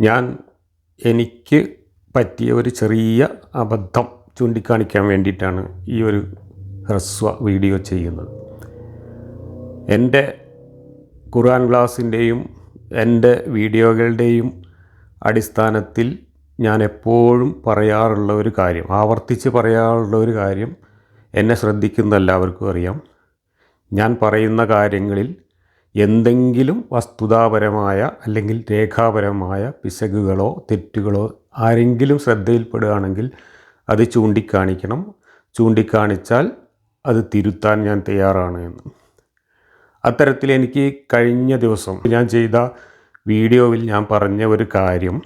ഞാൻ എനിക്ക് പറ്റിയ ഒരു ചെറിയ അബദ്ധം ചൂണ്ടിക്കാണിക്കാൻ വേണ്ടിയിട്ടാണ് ഈ ഒരു ഹ്രസ്വ വീഡിയോ ചെയ്യുന്നത്. എന്റെ ഖുർആൻ ക്ലാസ്സിന്റെയും എന്റെ വീഡിയോകളുടെയും അടിസ്ഥാനത്തിൽ ഞാൻ എപ്പോഴും പറയാറുള്ള ഒരു കാര്യം ആവർത്തിച്ച് പറയാറുള്ള ഒരു കാര്യം എന്നെ ശ്രദ്ധിക്കുന്ന എല്ലാവർക്കും അറിയാം. ഞാൻ പറയുന്ന കാര്യങ്ങളിൽ എന്തെങ്കിലും വസ്തുതാപരമായ അല്ലെങ്കിൽ രേഖാപരമായ പിശകുകളോ തെറ്റുകളോ ആരെങ്കിലും ശ്രദ്ധയിൽപ്പെടുകയാണെങ്കിൽ അത് ചൂണ്ടിക്കാണിക്കണം. ചൂണ്ടിക്കാണിച്ചാൽ അത് തിരുത്താൻ ഞാൻ തയ്യാറാണ് എന്ന്. അത്തരത്തിൽ എനിക്ക് കഴിഞ്ഞ ദിവസം ഞാൻ ചെയ്ത വീഡിയോയിൽ ഞാൻ പറഞ്ഞ ഒരു കാര്യം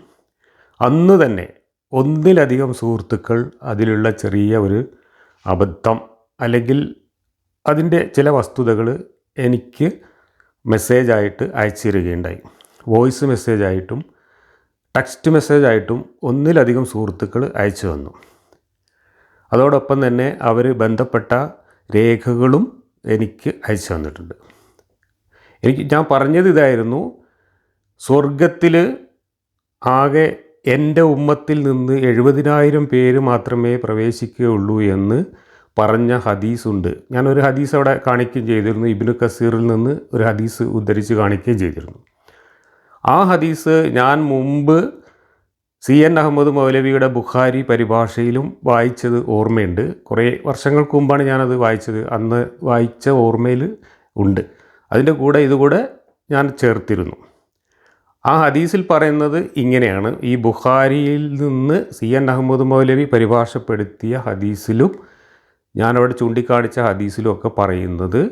അന്ന് തന്നെ ഒന്നിലധികം സുഹൃത്തുക്കൾ അതിലുള്ള ചെറിയ ഒരു അബദ്ധം അല്ലെങ്കിൽ അതിന്റെ ചില വസ്തുതകൾ എനിക്ക് മെസ്സേജായിട്ട് അയച്ചു തരികയുണ്ടായി വോയിസ് മെസ്സേജായിട്ടും ടെക്സ്റ്റ് മെസ്സേജായിട്ടും ഒന്നിലധികം സുഹൃത്തുക്കൾ അയച്ചു തന്നു. അതോടൊപ്പം തന്നെ അവർ ബന്ധപ്പെട്ട രേഖകളും എനിക്ക് അയച്ചു തന്നിട്ടുണ്ട്. എനിക്ക് ഞാൻ പറഞ്ഞത് ഇതായിരുന്നു സ്വർഗത്തിൽ ആകെ എന്റെ ഉമ്മത്തിൽ നിന്ന് എഴുപതിനായിരം പേര് മാത്രമേ പ്രവേശിക്കുകയുള്ളൂ എന്ന് പറഞ്ഞ ഹദീസുണ്ട്. ഞാനൊരു ഹദീസ് അവിടെ കാണിക്കുകയും ചെയ്തിരുന്നു. ഇബിനു കസീറിൽ നിന്ന് ഒരു ഹദീസ് ഉദ്ധരിച്ച് കാണിക്കുകയും ചെയ്തിരുന്നു. ആ ഹദീസ് ഞാൻ മുമ്പ് സി എൻ അഹമ്മദ് മൗലവിയുടെ ബുഖാരി പരിഭാഷയിലും വായിച്ചത് ഓർമ്മയുണ്ട്. കുറേ വർഷങ്ങൾക്ക് മുമ്പാണ് ഞാനത് വായിച്ചത്. അന്ന് വായിച്ച ഓർമ്മയിൽ ഉണ്ട്. അതിന്റെ കൂടെ ഇതുകൂടെ ഞാൻ ചേർത്തിരുന്നു. ആ ഹദീസിൽ പറയുന്നത് ഇങ്ങനെയാണ്. ഈ ബുഖാരിയിൽ നിന്ന് സി എൻ അഹമ്മദ് മൗലവി പരിഭാഷപ്പെടുത്തിയ ഹദീസിലും ഞാനവിടെ ചൂണ്ടിക്കാണിച്ച ഹദീസിലുമൊക്കെ പറയുന്നത്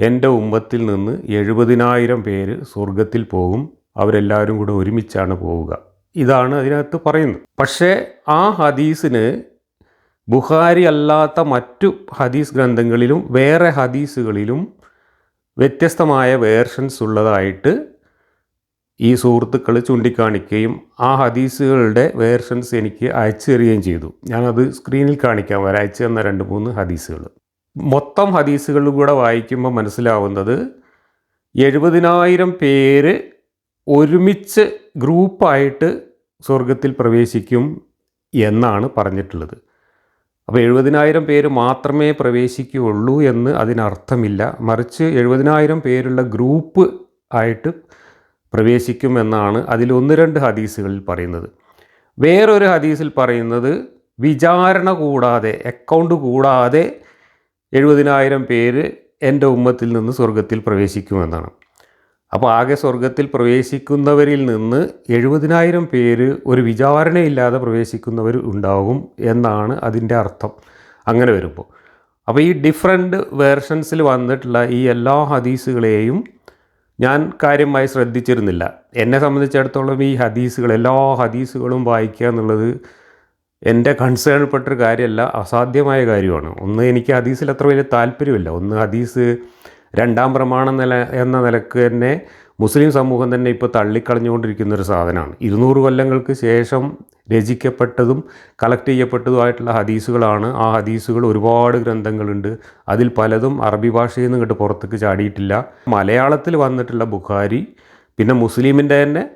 എന്റെ ഉമ്മത്തിൽ നിന്ന് എഴുപതിനായിരം പേര് സ്വർഗത്തിൽ പോകും. അവരെല്ലാവരും കൂടെ ഒരുമിച്ചാണ് പോവുക. ഇതാണ് അതിനകത്ത് പറയുന്നത്. പക്ഷേ ആ ഹദീസിന് ബുഹാരി അല്ലാത്ത മറ്റു ഹദീസ് ഗ്രന്ഥങ്ങളിലും വേറെ ഹദീസുകളിലും വ്യത്യസ്തമായ വേർഷൻസ് ഉള്ളതായിട്ട് ഈ സുഹൃത്തുക്കൾ ചൂണ്ടിക്കാണിക്കുകയും ആ ഹദീസുകളുടെ വേർഷൻസ് എനിക്ക് അയച്ചു തരികയും ചെയ്തു. ഞാനത് സ്ക്രീനിൽ കാണിക്കാം. വരെ അയച്ചു തന്ന രണ്ട് മൂന്ന് ഹദീസുകൾ. മൊത്തം ഹദീസുകൾ കൂടെ വായിക്കുമ്പോൾ മനസ്സിലാവുന്നത് എഴുപതിനായിരം പേര് ഒരുമിച്ച് ഗ്രൂപ്പായിട്ട് സ്വർഗത്തിൽ പ്രവേശിക്കും എന്നാണ് പറഞ്ഞിട്ടുള്ളത്. അപ്പോൾ എഴുപതിനായിരം പേര് മാത്രമേ പ്രവേശിക്കുകയുള്ളൂ എന്ന് അതിനർത്ഥമില്ല. മറിച്ച് എഴുപതിനായിരം പേരുള്ള ഗ്രൂപ്പ് ആയിട്ട് പ്രവേശിക്കുമെന്നാണ് അതിൽ ഒന്ന് രണ്ട് ഹദീസുകളിൽ പറയുന്നത്. വേറൊരു ഹദീസിൽ പറയുന്നത് വിചാരണ കൂടാതെ അക്കൗണ്ട് കൂടാതെ എഴുപതിനായിരം പേര് എന്റെ ഉമ്മത്തിൽ നിന്ന് സ്വർഗത്തിൽ പ്രവേശിക്കുമെന്നാണ്. അപ്പോൾ ആകെ സ്വർഗത്തിൽ പ്രവേശിക്കുന്നവരിൽ നിന്ന് എഴുപതിനായിരം പേര് ഒരു വിചാരണയില്ലാതെ പ്രവേശിക്കുന്നവർ ഉണ്ടാകും എന്നാണ് അതിന്റെ അർത്ഥം. അങ്ങനെ വരുമ്പോൾ. അപ്പോൾ ഈ ഡിഫറെന്റ് വേർഷൻസിൽ വന്നിട്ടുള്ള ഈ എല്ലാ ഹദീസുകളെയും ഞാൻ കാര്യമായി ശ്രദ്ധിച്ചിരുന്നില്ല. എന്നെ സംബന്ധിച്ചിടത്തോളം ഈ ഹദീസുകൾ എല്ലാ ഹദീസുകളും വായിക്കുക എന്നുള്ളത് എന്റെ കൺസേൺപ്പെട്ടൊരു കാര്യമല്ല അസാധ്യമായ കാര്യമാണ്. ഒന്ന് എനിക്ക് ഹദീസിൽ അത്ര വലിയ താല്പര്യമില്ല. ഒന്ന് ഹദീസ് രണ്ടാം പ്രമാണം നില എന്ന നിലയ്ക്ക് തന്നെ മുസ്ലിം സമൂഹം തന്നെ ഇപ്പോൾ തള്ളിക്കളഞ്ഞുകൊണ്ടിരിക്കുന്ന ഒരു സാധനമാണ്. ഇരുന്നൂറ് കൊല്ലങ്ങൾക്ക് ശേഷം രചിക്കപ്പെട്ടതും കളക്ട് ചെയ്യപ്പെട്ടതുമായിട്ടുള്ള ഹദീസുകളാണ്. ആ ഹദീസുകൾ ഒരുപാട് ഗ്രന്ഥങ്ങളുണ്ട്. അതിൽ പലതും അറബി ഭാഷയിൽ നിന്ന് ഇങ്ങോട്ട് പുറത്തേക്ക് ചാടിയിട്ടില്ല. മലയാളത്തിൽ വന്നിട്ടുള്ള ബുഖാരി പിന്നെ മുസ്ലിമിന്റെ തന്നെ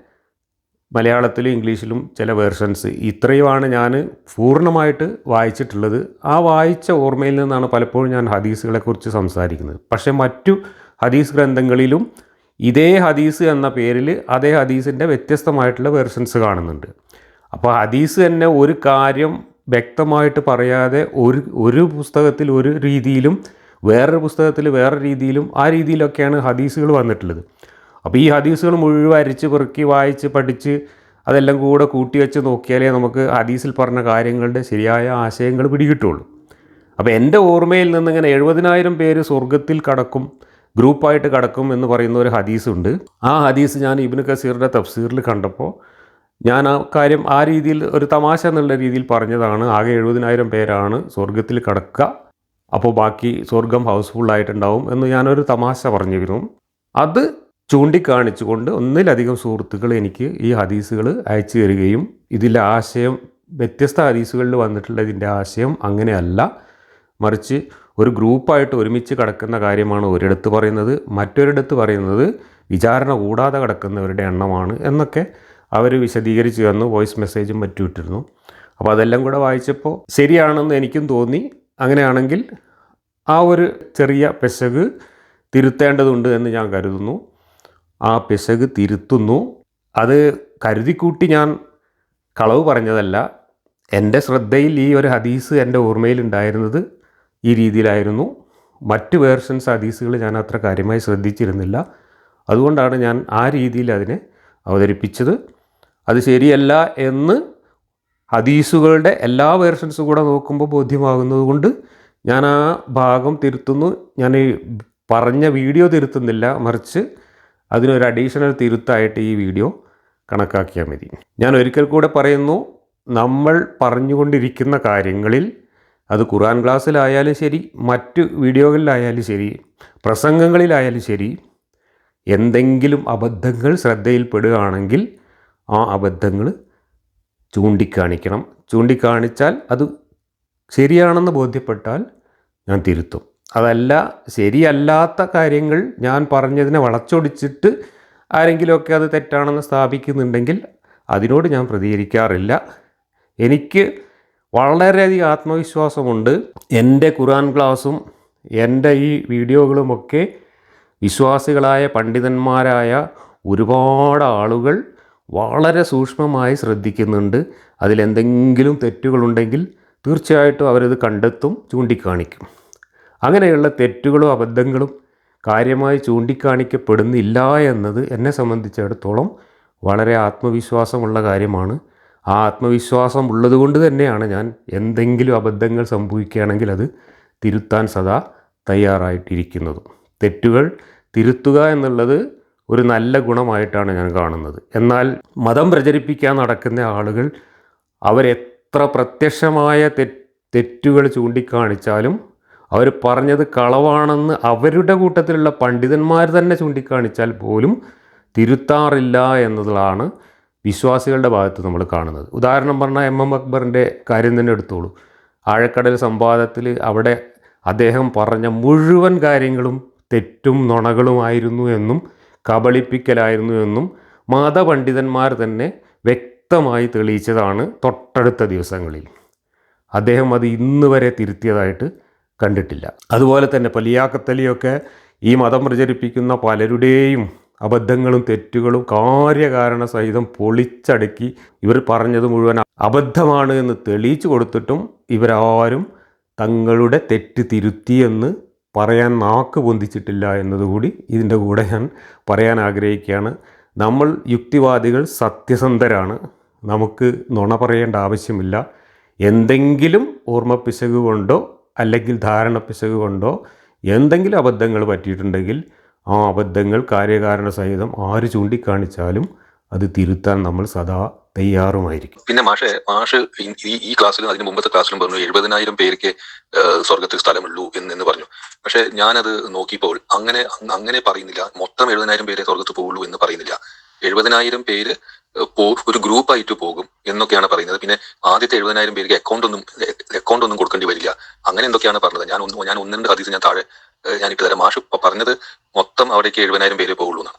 മലയാളത്തിലും ഇംഗ്ലീഷിലും ചില വേർഷൻസ് ഇത്രയുമാണ് ഞാൻ പൂർണമായിട്ട് വായിച്ചിട്ടുള്ളത്. ആ വായിച്ച ഓർമ്മയിൽ നിന്നാണ് പലപ്പോഴും ഞാൻ ഹദീസുകളെക്കുറിച്ച് സംസാരിക്കുന്നത്. പക്ഷേ മറ്റു ഹദീസ് ഗ്രന്ഥങ്ങളിലും ഇതേ ഹദീസ് എന്ന പേരിൽ അതേ ഹദീസിന്റെ വ്യത്യസ്തമായിട്ടുള്ള വേർഷൻസ് കാണുന്നുണ്ട്. അപ്പോൾ ഹദീസ് തന്നെ ഒരു കാര്യം വ്യക്തമായിട്ട് പറയാതെ ഒരു ഒരു പുസ്തകത്തിൽ ഒരു രീതിയിലും വേറൊരു പുസ്തകത്തിൽ വേറെ രീതിയിലും ആ രീതിയിലൊക്കെയാണ് ഹദീസുകൾ വന്നിട്ടുള്ളത്. അപ്പോൾ ഈ ഹദീസുകൾ മുഴുവൻ അരിച്ച് പെറുക്കി വായിച്ച് പഠിച്ച് അതെല്ലാം കൂടെ കൂട്ടി വെച്ച് നോക്കിയാലേ നമുക്ക് ഹദീസിൽ പറഞ്ഞ കാര്യങ്ങളുടെ ശരിയായ ആശയങ്ങൾ പിടികിട്ടുള്ളൂ. അപ്പോൾ എന്റെ ഓർമ്മയിൽ നിന്ന് ഇങ്ങനെ എഴുപതിനായിരം പേര് സ്വർഗത്തിൽ കടക്കും ഗ്രൂപ്പായിട്ട് കടക്കും എന്ന് പറയുന്ന ഒരു ഹദീസ് ഉണ്ട് ആ ഹദീസ് ഞാൻ ഇബിന് കസീറിന്റെ തഫ്സീറിൽ കണ്ടപ്പോൾ ഞാൻ ആ കാര്യം ആ രീതിയിൽ ഒരു തമാശ എന്നുള്ള രീതിയിൽ പറഞ്ഞതാണ്. ആകെ എഴുപതിനായിരം പേരാണ് സ്വർഗത്തിൽ കടക്കുക. അപ്പോൾ ബാക്കി സ്വർഗം ഹൗസ്ഫുള്ളായിട്ടുണ്ടാവും എന്ന് ഞാനൊരു തമാശ പറഞ്ഞിരുന്നു. അത് ചൂണ്ടിക്കാണിച്ചുകൊണ്ട് ഒന്നിലധികം സുഹൃത്തുക്കൾ എനിക്ക് ഈ ഹദീസുകൾ അയച്ചു തരികയും ഇതിലെ ആശയം വ്യത്യസ്ത ഹദീസുകളിൽ വന്നിട്ടുള്ള ഇതിന്റെ ആശയം അങ്ങനെയല്ല. മറിച്ച് ഒരു ഗ്രൂപ്പായിട്ട് ഒരുമിച്ച് കിടക്കുന്ന കാര്യമാണ് ഒരിടത്ത് പറയുന്നത് മറ്റൊരിടത്ത് പറയുന്നത് വിചാരണ കൂടാതെ കിടക്കുന്നവരുടെ എണ്ണമാണ് എന്നൊക്കെ അവർ വിശദീകരിച്ച് തന്നു വോയിസ് മെസ്സേജും മറ്റും ഇട്ടിരുന്നു അപ്പോൾ അതെല്ലാം കൂടെ വായിച്ചപ്പോൾ ശരിയാണെന്ന് എനിക്കും തോന്നി. അങ്ങനെയാണെങ്കിൽ ആ ഒരു ചെറിയ പെശക് തിരുത്തേണ്ടതുണ്ട് എന്ന് ഞാൻ കരുതുന്നു. ആ പെശക് തിരുത്തുന്നു. അത് കരുതിക്കൂട്ടി ഞാൻ കളവ് പറഞ്ഞതല്ല. എന്റെ ശ്രദ്ധയിൽ ഈ ഒരു ഹദീസ് എന്റെ ഓർമ്മയിൽ ഉണ്ടായിരുന്നത് ഈ രീതിയിലായിരുന്നു. മറ്റ് വേർഷൻസ് ഹദീസുകൾ ഞാൻ അത്ര കാര്യമായി ശ്രദ്ധിച്ചിരുന്നില്ല. അതുകൊണ്ടാണ് ഞാൻ ആ രീതിയിൽ അതിനെ അവതരിപ്പിച്ചത്. അത് ശരിയല്ല എന്ന് ഹദീസുകളുടെ എല്ലാ വേർഷൻസും കൂടെ നോക്കുമ്പോൾ ബോധ്യമാകുന്നത് കൊണ്ട് ഞാൻ ആ ഭാഗം തിരുത്തുന്നു. ഞാൻ ഈ പറഞ്ഞ വീഡിയോ തിരുത്തുന്നില്ല മറിച്ച് അതിനൊരു അഡീഷണൽ തിരുത്തായിട്ട് ഈ വീഡിയോ കണക്കാക്കിയാൽ മതി. ഞാൻ ഒരിക്കൽ കൂടെ പറയുന്നു നമ്മൾ പറഞ്ഞുകൊണ്ടിരിക്കുന്ന കാര്യങ്ങളിൽ അത് ഖുറാൻ ക്ലാസ്സിലായാലും ശരി മറ്റ് വീഡിയോകളിലായാലും ശരി പ്രസംഗങ്ങളിലായാലും ശരി എന്തെങ്കിലും അബദ്ധങ്ങൾ ശ്രദ്ധയിൽപ്പെടുകയാണെങ്കിൽ ആ അബദ്ധങ്ങൾ ചൂണ്ടിക്കാണിക്കണം. ചൂണ്ടിക്കാണിച്ചാൽ അത് ശരിയാണെന്ന് ബോധ്യപ്പെട്ടാൽ ഞാൻ തിരുത്തും. അതല്ല ശരിയല്ലാത്ത കാര്യങ്ങൾ ഞാൻ പറഞ്ഞതിനെ വളച്ചൊടിച്ചിട്ട് ആരെങ്കിലുമൊക്കെ അത് തെറ്റാണെന്ന് സ്ഥാപിക്കുന്നുണ്ടെങ്കിൽ അതിനോട് ഞാൻ പ്രതികരിക്കാറില്ല. എനിക്ക് വളരെയധികം ആത്മവിശ്വാസമുണ്ട്. എന്റെ ഖുറാൻ ക്ലാസ്സും എന്റെ ഈ വീഡിയോകളുമൊക്കെ വിശ്വാസികളായ പണ്ഡിതന്മാരായ ഒരുപാട് ആളുകൾ വളരെ സൂക്ഷ്മമായി ശ്രദ്ധിക്കുന്നുണ്ട്. അതിലെന്തെങ്കിലും തെറ്റുകളുണ്ടെങ്കിൽ തീർച്ചയായിട്ടും അവരത് കണ്ടെത്തും ചൂണ്ടിക്കാണിക്കും. അങ്ങനെയുള്ള തെറ്റുകളും അബദ്ധങ്ങളും കാര്യമായി ചൂണ്ടിക്കാണിക്കപ്പെടുന്നില്ല എന്നത് എന്നെ സംബന്ധിച്ചിടത്തോളം വളരെ ആത്മവിശ്വാസമുള്ള കാര്യമാണ്. ആ ആത്മവിശ്വാസം ഉള്ളതുകൊണ്ട് തന്നെയാണ് ഞാൻ എന്തെങ്കിലും അബദ്ധങ്ങൾ സംഭവിക്കുകയാണെങ്കിൽ അത് തിരുത്താൻ സദാ തയ്യാറായിട്ടിരിക്കുന്നതും. തെറ്റുകൾ തിരുത്തുക എന്നുള്ളത് ഒരു നല്ല ഗുണമായിട്ടാണ് ഞാൻ കാണുന്നത്. എന്നാൽ മതം പ്രചരിപ്പിക്കാൻ നടക്കുന്ന ആളുകൾ അവരെത്ര പ്രത്യക്ഷമായ തെറ്റുകൾ ചൂണ്ടിക്കാണിച്ചാലും അവർ പറഞ്ഞത് കളവാണെന്ന് അവരുടെ കൂട്ടത്തിലുള്ള പണ്ഡിതന്മാർ തന്നെ ചൂണ്ടിക്കാണിച്ചാൽ പോലും തിരുത്താറില്ല എന്നതാണ് വിശ്വാസികളുടെ ഭാഗത്ത് നമ്മൾ കാണുന്നത്. ഉദാഹരണം പറഞ്ഞാൽ എം എം അക്ബറിന്റെ കാര്യം തന്നെ എടുത്തോളൂ. ആഴക്കടൽ സംവാദത്തിൽ അവിടെ അദ്ദേഹം പറഞ്ഞ മുഴുവൻ കാര്യങ്ങളും തെറ്റും നുണകളുമായിരുന്നു എന്നും കബളിപ്പിക്കലായിരുന്നു എന്നും മതപണ്ഡിതന്മാർ തന്നെ വ്യക്തമായി തെളിയിച്ചതാണ് തൊട്ടടുത്ത ദിവസങ്ങളിൽ. അദ്ദേഹം അത് ഇന്ന് വരെ തിരുത്തിയതായിട്ട് കണ്ടിട്ടില്ല. അതുപോലെ തന്നെ പലിയാക്കത്തലിയൊക്കെ ഈ മതം പ്രചരിപ്പിക്കുന്ന പലരുടെയും അബദ്ധങ്ങളും തെറ്റുകളും കാര്യകാരണ സഹിതം പൊളിച്ചടുക്കി ഇവർ പറഞ്ഞത് മുഴുവൻ അബദ്ധമാണ് എന്ന് തെളിയിച്ചു കൊടുത്തിട്ടും ഇവരാരും തങ്ങളുടെ തെറ്റ് തിരുത്തിയെന്ന് പറയാൻ നാക്ക് പൊന്തിച്ചിട്ടില്ല എന്നതുകൂടി ഇതിന്റെ കൂടെ ഞാൻ പറയാൻ ആഗ്രഹിക്കുകയാണ്. നമ്മൾ യുക്തിവാദികൾ സത്യസന്ധരാണ്. നമുക്ക് നുണ പറയേണ്ട ആവശ്യമില്ല. എന്തെങ്കിലും ഓർമ്മപ്പിശക് കൊണ്ടോ അല്ലെങ്കിൽ ധാരണ പിശക് കൊണ്ടോ എന്തെങ്കിലും അബദ്ധങ്ങൾ പറ്റിയിട്ടുണ്ടെങ്കിൽ ആ അബദ്ധങ്ങൾ കാര്യകാരണ സഹിതം ആര് ചൂണ്ടിക്കാണിച്ചാലും അത് തിരുത്താൻ നമ്മൾ സദാ തയ്യാറുമായിരിക്കും. പിന്നെ മാഷെ മാഷ് ഈ- ക്ലാസ്സിലും അതിന് മുമ്പത്തെ ക്ലാസ്സിലും പറഞ്ഞു എഴുപതിനായിരം പേർക്ക് സ്വർഗത്തിൽ സ്ഥലമുള്ളൂ എന്ന് എന്ന് പറഞ്ഞു. പക്ഷെ ഞാനത് നോക്കിയപ്പോൾ അങ്ങനെ അങ്ങനെ പറയുന്നില്ല. മൊത്തം എഴുപതിനായിരം പേരെ സ്വർഗത്ത് പോകുള്ളൂ എന്ന് പറയുന്നില്ല. എഴുപതിനായിരം പേര് ഒരു ഗ്രൂപ്പ് ഒരു ഗ്രൂപ്പായിട്ട് പോകും എന്നൊക്കെയാണ് പറയുന്നത്. പിന്നെ ആദ്യത്തെ എഴുപതിനായിരം പേർക്ക് അക്കൗണ്ട് ഒന്നും അക്കൗണ്ട് ഒന്നും കൊടുക്കേണ്ടി വരില്ല. അങ്ങനെ എന്തൊക്കെയാണ് പറഞ്ഞത്? ഞാൻ ഒന്ന് ഞാൻ ഒന്ന് രണ്ട് ഞാൻ താഴെ ഞാൻ തരാം. മാഷ് പറഞ്ഞത് മൊത്തം അവിടേക്ക് എഴുപതിനായിരം പേര് പോകുള്ളൂ എന്നാണ്.